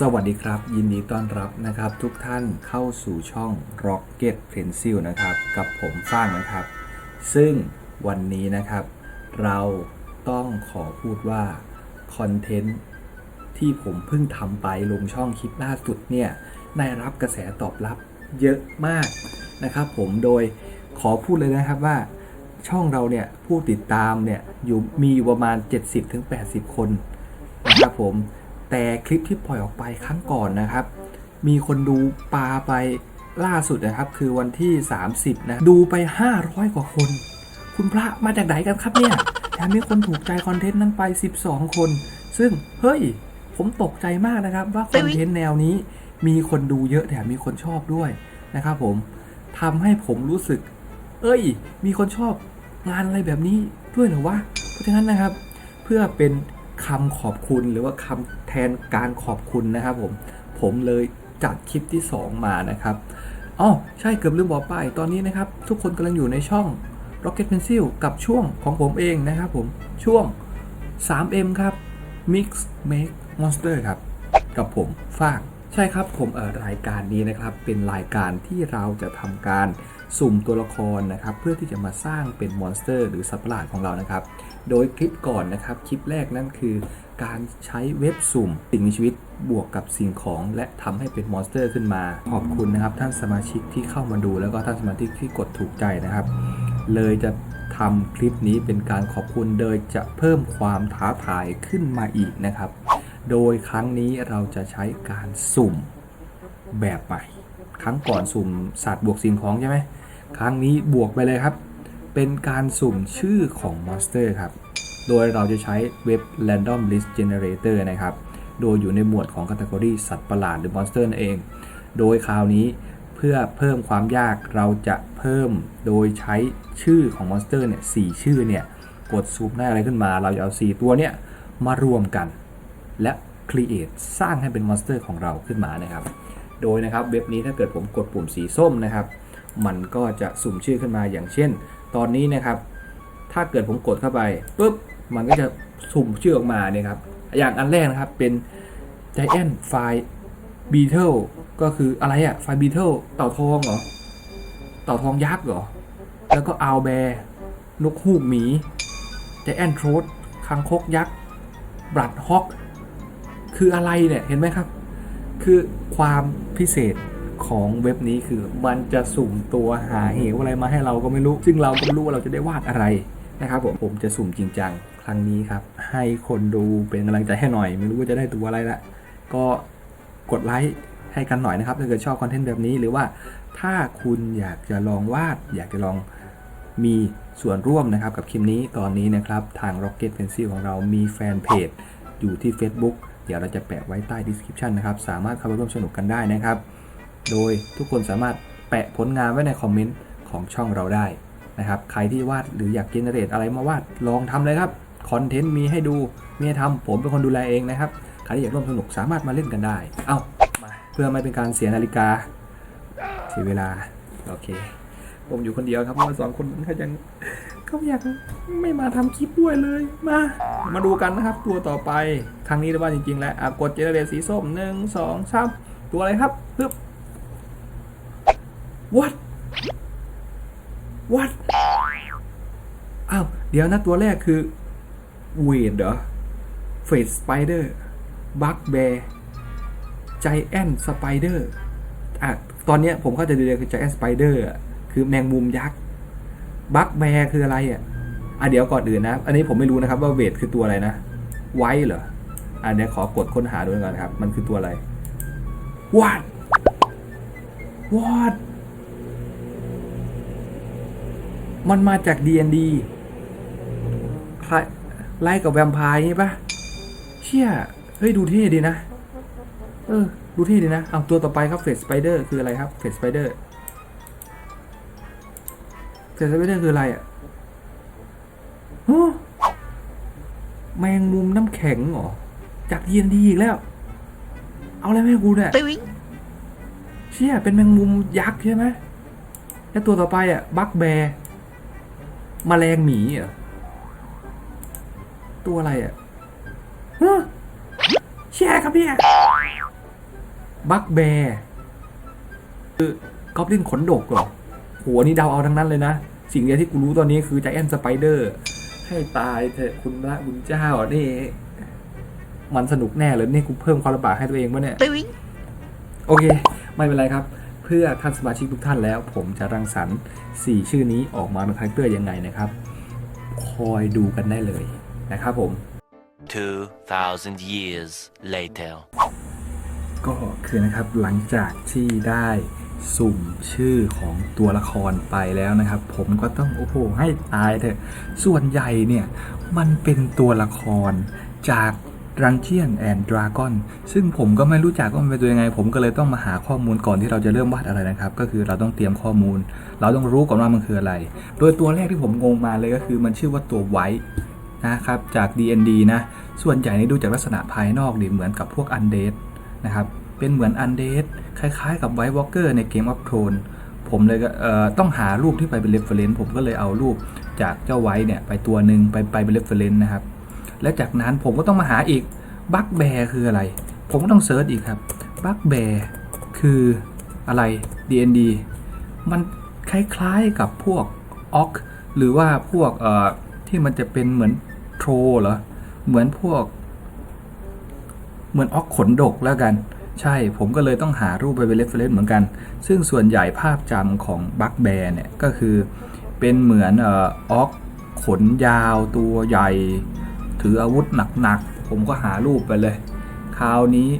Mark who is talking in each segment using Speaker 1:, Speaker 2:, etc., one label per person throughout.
Speaker 1: สวัสดีครับ ยินดีต้อนรับนะครับ ทุกท่านเข้าสู่ช่อง Rocket Pencil นะครับ กับผมฟ้างนะครับ ซึ่งวันนี้นะครับ เราต้องขอพูดว่าคอนเทนต์ที่ผมเพิ่งทำไปลงช่องคลิปล่าสุดเนี่ยได้รับกระแสตอบรับเยอะมากนะครับผมโดยขอพูดเลยนะครับว่าช่องเราเนี่ยผู้ติดตามเนี่ยอยู่มีอยู่ประมาณ 70-80 คนนะครับผม แต่คลิปที่ปล่อยออกไปครั้งก่อนนะครับ มีคนดูปาไปล่าสุดนะครับ คือวันที่ 30 นะ ดูไป 500 กว่าคน คุณพระมาจากไหนกันครับเนี่ยแถมมีคนถูกใจคอนเทนต์นั้นไป 12 คน ซึ่งเฮ้ย ผมตกใจมากนะครับ ว่าคอนเทนต์แนวนี้มีคนดูเยอะแถมมีคนชอบด้วยนะครับผมทำให้ผมรู้สึก เอ้ย มีคนชอบงานอะไรแบบนี้ด้วยเหรอวะ เพราะฉะนั้นนะครับ เพื่อเป็น คำขอบคุณหรือว่าคำแทนการขอบคุณนะครับผม ผมเลยจัดคลิปที่ 2 มานะครับอ๋อใช่เกือบลืมบอกไป ตอนนี้นะครับ ทุกคนกำลังอยู่ในช่อง Rocket Pencil กับช่วงของผมเองนะครับผม ช่วง 3M ครับ Mix Make Monster ครับ กับผมฟาง ใช่ครับผมเอ่อรายการนี้นะครับเป็นรายการที่เราจะทำการสุ่มตัวละครนะครับเพื่อที่จะมาสร้างเป็นมอนสเตอร์หรือสัตว์ประหลาดของเรานะครับ โดยคลิปก่อนนะครับคลิปแรกนั่นคือ การใช้เว็บสุ่มสิ่งมีชีวิตบวกกับสิ่งของ และทำให้เป็นมอนสเตอร์ขึ้นมา ขอบคุณนะครับท่านสมาชิกที่เข้ามาดู แล้วก็ท่านสมาชิกที่กดถูกใจนะครับ เลยจะทำคลิปนี้เป็นการขอบคุณโดยจะเพิ่มความท้าทายขึ้นมาอีกนะครับ โดยครั้งนี้เราจะใช้การสุ่มแบบใหม่ ครั้งก่อนสุ่มสัตว์บวกสิ่งของใช่ไหม ครั้งนี้บวกไปเลยครับ เป็นการสุ่มชื่อของมอนสเตอร์ครับ โดยเราจะใช้เว็บ Random List Generator นะครับ โดยอยู่ในหมวดของ Category สัตว์ประหลาดหรือมอนสเตอร์นั่นเอง โดยคราวนี้เพื่อเพิ่มความยากเราจะเพิ่มโดยใช้ชื่อของมอนสเตอร์เนี่ยสชื่อเนี่ย กดซูมได้อะไรขึ้นมา เราจะเอา 4 ตัวเนี่ยมารวมกัน และ create สร้างให้เป็นมอนสเตอร์ของเราขึ้นมานะครับ โดยนะครับเว็บนี้ถ้าเกิดผมกดปุ่มสีส้มนะครับ มันก็จะสุ่มชื่อขึ้นมาอย่างเช่น ตอนนี้นะครับ ถ้าเกิดผมกดเข้าไปปุ๊บมันก็จะสุ่มชื่อออกมาเนี่ยครับ อย่างอันแรกนะครับเป็น Giant File Beetle ก็คืออะไรอะไฟ Beetle เต่าทองเหรอ เต่าทองยักษ์เหรอ แล้วก็อาวแบร์นกฮูกหมี Giant Throat คังคกยักษ์บลัดฮอก คืออะไรเนี่ย เห็นไหมครับ คือความพิเศษของเว็บนี้คือมันจะสุ่มตัวหาเหวอะไรมาให้เราก็ไม่รู้ ซึ่งเราก็ไม่รู้ว่าเราจะได้วาดอะไรนะครับผมผมจะสุ่มจริงจังครั้งนี้ครับ ให้คนดูเป็นกำลังใจให้หน่อย ไม่รู้ว่าจะได้ตัวอะไรละก็กดไลค์ให้กันหน่อยนะครับถ้าเกิดชอบคอนเทนต์แบบนี้หรือว่าถ้าคุณอยากจะลองวาด อยากจะลองมีส่วนร่วมนะครับกับคลิปนี้ตอนนี้นะครับ ทาง Rocket Pencil ของเรามีแฟนเพจอยู่ที่ Facebook เดี๋ยวเราจะแปะไว้ใต้ description นะครับ สามารถเข้าไปร่วมสนุกกันได้นะครับ โดยทุกคนสามารถแปะผลงานไว้ในคอมเมนต์ของช่องเราได้นะครับ ใครที่วาดหรืออยากเจเนเรตอะไรมาวาดลองทำเลยครับ คอนเทนต์มีให้ดูมีให้ทำผมเป็นคนดูแลเองนะครับ ใครที่อยากร่วมสนุกสามารถมาเล่นกันได้ เอ้ามาเพื่อไม่เป็นการเสียนาฬิกาเสียเวลา โอเค ผมอยู่คนเดียวครับเพราะว่าสองคนเขายัง เขาอยากไม่มาทำคลิปด้วยเลย มา มาดูกันนะครับ ตัวต่อไปครั้งนี้ได้ว่าจริงๆ แล้วกดเจเนเรตสีส้มหนึ่งสองสามตัวอะไรครับปึ๊บ what what อ้าว เดี๋ยวนะตัวแรกคือเวดเหรอเฟสสไปเดอร์บักแบร์ไจแอนสไปเดอร์อะตอนนี้ผมเข้าใจดีเลยคือไจแอนสไปเดอร์คือแมงมุมยักษ์ บักแบร์คืออะไรอะอะเดี๋ยวก่อนอื่นนะ อันนี้ผมไม่รู้นะครับว่าเวทคือตัวอะไรนะ ไว้เหรออะเดี๋ยวขอกดค้นหาดูก่อนครับ มันคือตัวอะไร what what มันมาจาก D&D คล้ายไล่กับแวมไพร์ใช่ปะเชี่ย เฮ้ย ดูเท่ดีนะ เออ ดูเท่ดีนะ เอาตัวต่อไปครับเฟสสไปเดอร์คืออะไรครับเฟสสไปเดอร์ เฟสสไปเดอร์คืออะไรอะฮะแมงมุมน้ำแข็งเหรอ จาก D&D อีกแล้ว เอาอะไรมาให้กูเนี่ย
Speaker 2: Doing.
Speaker 1: เชี่ยเป็นแมงมุมยักษ์ใช่ไหมแล้วตัวต่อไปอะ บักแบร์มแมลงหมีเหรอตัวอะไรอะฮะเชี่ยอะไรครับเนี่ย บักแบร์คือ กอบลินขนดกเหรอ โหอันนี่เดาเอาทั้งนั้นเลยนะ สิ่งเดียวที่กูรู้ตอนนี้คือใจแอนสไปเดอร์ให้ตายเถอะคุณพระคุณเจ้านี่มันสนุกแน่เลยนี่กูเพิ่มความลำบากให้ตัวเองวะเนี่ย
Speaker 2: Doing.
Speaker 1: โอเค ไม่เป็นไรครับ เพื่อท่านสมาชิกทุกท่านแล้ว ผมจะรังสรรค์4ชื่อนี้ออกมาเป็นคาแรคเตอร์ยังไงนะครับ คอยดูกันได้เลยนะครับผม
Speaker 3: 2,000 years later.
Speaker 1: ก็คือนะครับหลังจากที่ได้ สุ่มชื่อของตัวละครไปแล้วนะครับ ผมก็ต้องโอ้โหให้ตายเถอะ ส่วนใหญ่เนี่ยมันเป็นตัวละครจาก Dungeon and Dragon ซึ่งผมก็ไม่รู้จักว่ามันเป็นตัวยังไง ผมก็เลยต้องมาหาข้อมูลก่อนที่เราจะเริ่มวาดอะไรนะครับ ก็คือเราต้องเตรียมข้อมูล เราต้องรู้ก่อนว่ามันคืออะไร โดยตัวแรกที่ผมงงมาเลยก็คือมันชื่อว่าตัวไวท์นะครับจาก D&D นะ ส่วนใหญ่นี่ดูจากลักษณะภายนอกดิเหมือนกับพวก Undead นะครับ เป็นเหมือน Undead คล้ายๆ กับ White Walker ใน Game of Thrones ผมเลยเต้องหารูปที่ไปเป็น reference ผมก็เลยเอารูปจากเจ้าไว้เนี่ยไปตัวหนึ่งไปไปเป็น reference นะครับ และจากนั้นผมก็ต้องมาหาอีกบักแบร์คืออะไร ผมก็ต้องเซิร์ชอีกครับบักแบร์คืออะไร DND มันคล้ายๆกับพวกออกหรือว่าพวกเอ่อที่มันจะเป็นเหมือนโทรเหรอเหมือนพวก เหมือนออกขนดกแล้วกัน ใช่ผมก็เลยต้องหารูปไปเป็นเรฟเฟรนซ์เหมือนกัน ซึ่งส่วนใหญ่ภาพจำของบักแบร์เนี่ยก็คือเป็นเหมือนออออกขนยาวตัวใหญ่ ถืออาวุธหนักๆ ผมก็หารูปไปเลย คราวนี้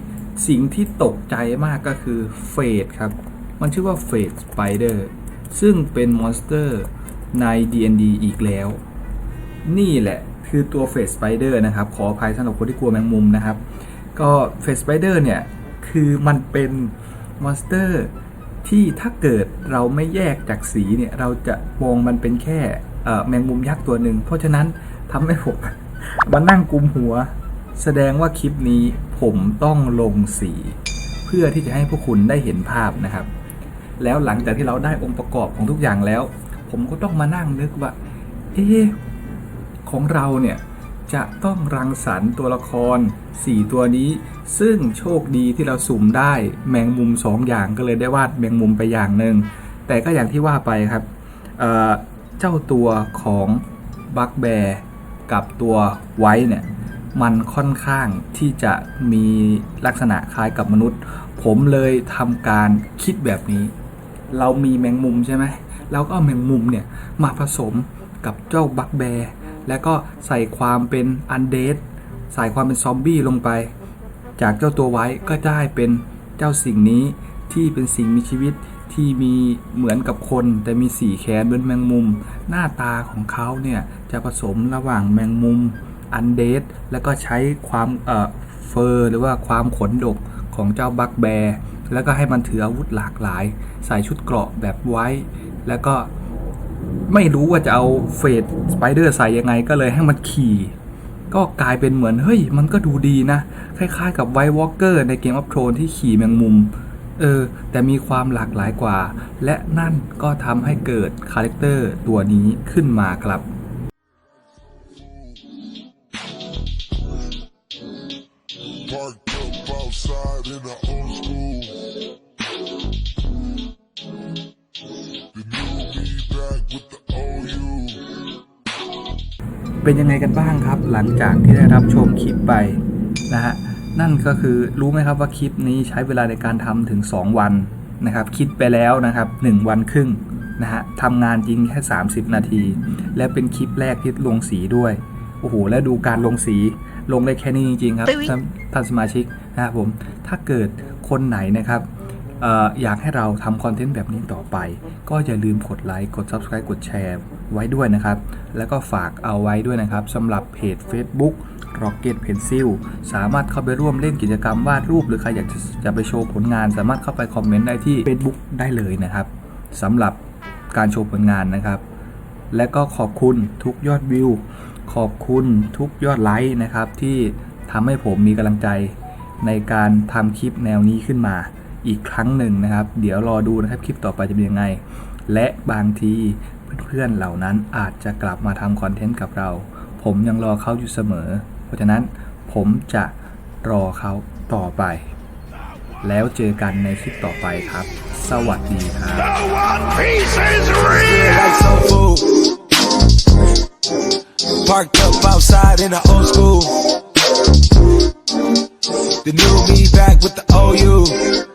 Speaker 1: สิ่งที่ตกใจมากก็คือเฟดครับ มันชื่อว่าเฟดสไปเดอร์ซึ่งเป็นมอนสเตอร์ใน D&D อีกแล้ว นี่แหละคือตัวเฟสสไปเดอร์นะครับ ขออภัยสำหรับคนที่กลัวแมงมุมนะครับ ก็เฟสสไปเดอร์เนี่ย คือมันเป็นมอนสเตอร์ที่ถ้าเกิดเราไม่แยกจากสีเนี่ย เราจะมองมันเป็นแค่แมงมุมยักษ์ตัวหนึ่ง เพราะฉะนั้นทำให้ผมมานั่งกุมหัว แสดงว่าคลิปนี้ผมต้องลงสี เพื่อที่จะให้พวกคุณได้เห็นภาพนะครับ แล้วหลังจากที่เราได้องค์ประกอบของทุกอย่างแล้ว ผมก็ต้องมานั่งนึกว่า เอ๊ะของเราเนี่ย จะต้องรังสรรค์ตัวละคร 4 ตัวนี้ ซึ่งโชคดีที่เราสุ่มได้แมงมุม 2 อย่างก็เลยได้วาดแมงมุมไปอย่างหนึ่งแต่ก็อย่างที่ว่าไปครับเเจ้าตัวของบักแบร์กับตัวไว้เนี่ยมันค่อนข้างที่จะมีลักษณะคล้ายกับมนุษย์ ผมเลยทำการคิดแบบนี้ เรามีแมงมุมใช่ไหมเราก็เอาแมงมุมเนี่ยมาผสมกับเจ้าบักแบร์ แล้วก็ใส่ความเป็นอันเดดใส่ความเป็นซอมบี้ลงไป จากเจ้าตัวไว้ก็ได้เป็นเจ้าสิ่งนี้ที่เป็นสิ่งมีชีวิตที่มีเหมือนกับคน แต่มีสีแขนเหมือนแมงมุม หน้าตาของเขาเนี่ยจะผสมระหว่างแมงมุมอันเดดแล้วก็ใช้ความเอ่อเฟอร์หรือว่าความขนดกของเจ้าบักแบร์แล้วก็ให้มันถืออาวุธหลากหลาย ใส่ชุดเกราะแบบไว้ แล้วก็ ไม่รู้ว่าจะเอาเฟดสไปเดอร์ใส่ยังไงก็เลยให้มันขี่ ก็กลายเป็นเหมือนเฮ้ยมันก็ดูดีนะ คล้ายๆกับไวท์วอล์กเกอร์ในเกมอัพโทนที่ขี่แมงมุมเออแต่มีความหลากหลายกว่า และนั่นก็ทำให้เกิดคาแรคเตอร์ตัวนี้ขึ้นมาครับ เป็นยังไงกันบ้างครับ หลังจากที่ได้รับชมคลิปไปนะฮะนั่นก็คือรู้ไหมครับว่าคลิปนี้ใช้เวลาในการทำถึง 2 วันนะครับ คิดไปแล้วนะครับ 1 วันครึ่งนะฮะทำงานจริงแค่ 30 นาที และเป็นคลิปแรกที่ลงสีด้วยโอ้โหและดูการลงสีลงได้แค่นี้จริง ๆ ครับ
Speaker 2: ตึ้ย
Speaker 1: ท่านท่านสมาชิกนะครับผมถ้าเกิดคนไหนนะครับเอยากให้เราทำคอนเทนต์แบบนี้ต่อไป ก็อย่าลืมกดไลค์ กด Subscribe กดแชร์ไว้ด้วยนะครับ แล้วก็ฝากเอาไว้ด้วยนะครับสำหรับเพจ Facebook Rocket Pencil สามารถเข้าไปร่วมเล่นกิจกรรมวาดรูป หรือใครอยากจะจะไปโชว์ผลงาน สามารถเข้าไปคอมเมนต์ได้ที่ Facebook ได้เลยนะครับสำหรับการโชว์ผลงานนะครับ และก็ขอบคุณทุกยอดวิว ขอบคุณทุกยอดไลค์นะครับที่ทำให้ผมมีกำลังใจในการทำคลิปแนวนี้ขึ้นมา อีกครั้งหนึ่งนะครับ เดี๋ยวรอดูนะครับคลิปต่อไปจะเป็นยังไง และบางทีเพื่อนๆเหล่านั้นอาจจะกลับมาทำคอนเทนต์กับเรา ผมยังรอเขาอยู่เสมอ เพราะฉะนั้นผมจะรอเขาต่อไป แล้วเจอกันในคลิปต่อไปครับ สวัสดีครับ
Speaker 2: Parked up outside in the old school. The new me back with the OU.